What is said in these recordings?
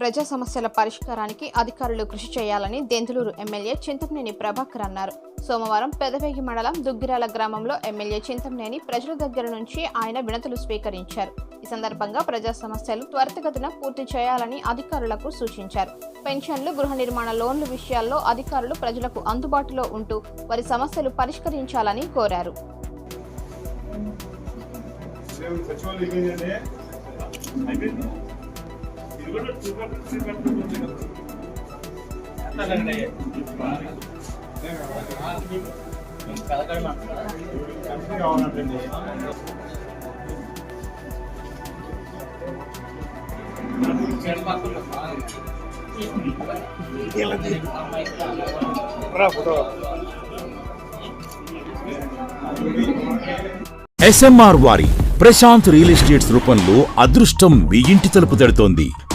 ప్రజా సమస్యల పరిష్కారానికి అధికారులు కృషి చేయాలని దెందులూరు ఎమ్మెల్యే చింతమనేని ప్రభాకర్ అన్నారు. సోమవారం పెదవేగి మండలం దుగ్గిరాల గ్రామంలో ఎమ్మెల్యే చింతమనేని ప్రజల దగ్గర నుంచి ఆయన వినతులు స్వీకరించారు. ఈ సందర్భంగా ప్రజా సమస్యలు త్వరితగతిన పూర్తి చేయాలని అధికారులకు సూచించారు. పెన్షన్లు గృహ నిర్మాణ లోన్లు విషయాల్లో అధికారులు ప్రజలకు అందుబాటులో ఉంటూ వారి సమస్యలు పరిష్కరించాలని కోరారు. ఎస్ఎంఆర్ వారి ప్రశాంత్ రియల్ ఎస్టేట్స్ రూపంలో అదృష్టం మీ ఇంటి తలుపు తడుతోంది.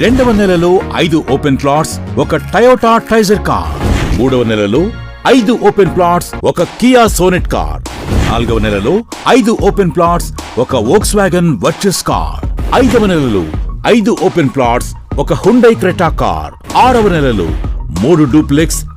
రెండవ నెలలో ఐదు ఓపెన్ ప్లాట్స్ ఒక టయోటా ట్రైజర్ కార్ మూడవ నెలలో ఐదు ఓపెన్ ప్లాట్స్ ఒక కియా సోనెట్ కార్ నాలుగవ నెలలో ఐదు ఓపెన్ ప్లాట్స్ ఒక వోక్స్ వ్యాగన్ వర్చస్ కార్ ఐదవ నెలలో ఐదు ఓపెన్ ప్లాట్స్ ఒక హుండై క్రెటా కార్ ఆరవ నెలలో మూడు డూప్లెక్స్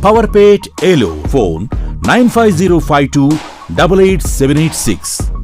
Powerpage Elo. Phone 95052 88786.